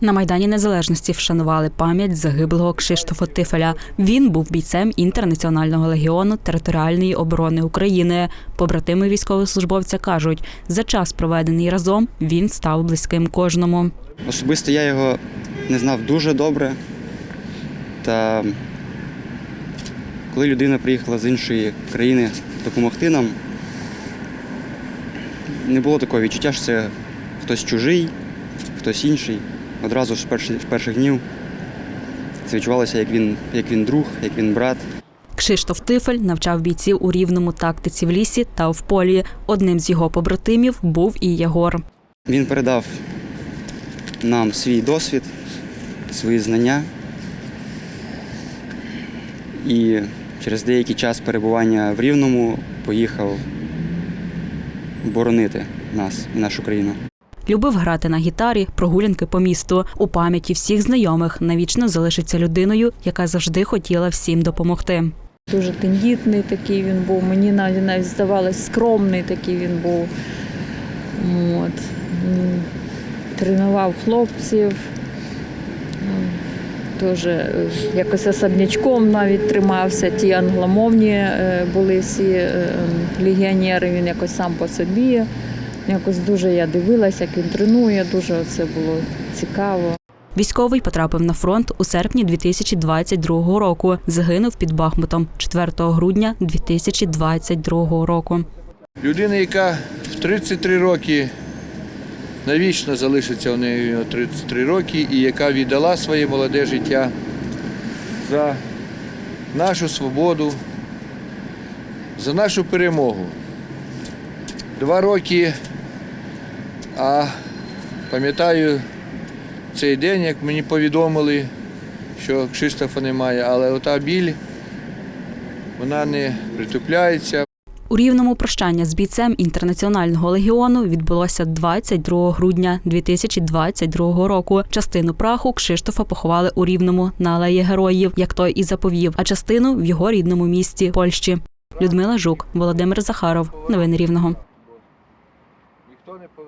На Майдані Незалежності вшанували пам'ять загиблого Кшиштофа Тифеля. Він був бійцем інтернаціонального легіону територіальної оборони України. Побратими військовослужбовця кажуть, за час проведений разом він став близьким кожному. Особисто я його не знав дуже добре. Та коли людина приїхала з іншої країни допомогти нам, не було такого відчуття, що це хтось чужий, хтось інший. Одразу ж з перших, перших днів це відчувалося, як він, як він друг, як він брат. Кшиштоф Тифель навчав бійців у рівному тактиці в лісі та в полі. Одним з його побратимів був і Єгор. Він передав нам свій досвід, свої знання. І через деякий час перебування в Рівному поїхав боронити нас і нашу країну. Любив грати на гітарі, прогулянки по місту. У пам'яті всіх знайомих навічно залишиться людиною, яка завжди хотіла всім допомогти. Дуже тендітний такий він був. Мені навіть навіть здавалось, скромний такий він був. От. Тренував хлопців. Теж е, якось особнячком навіть тримався. Ті англомовні е, були всі е, легіонери, він якось сам по собі. Якось дуже я дивилася, як він тренує, дуже це було цікаво. Військовий потрапив на фронт у серпні 2022 року. Загинув під Бахмутом 4 грудня 2022 року. Людина, яка в 33 роки навічно залишиться у неї 33 роки, і яка віддала своє молоде життя за нашу свободу, за нашу перемогу. Два роки, а пам'ятаю цей день, як мені повідомили, що Кшиштофа немає, але ота біль, вона не притупляється. У рівному прощання з бійцем інтернаціонального легіону відбулося 22 грудня 2022 року. Частину праху Кшиштофа поховали у рівному на алеї героїв, як той і заповів, а частину в його рідному місті Польщі. Людмила Жук, Володимир Захаров. Новини Рівного.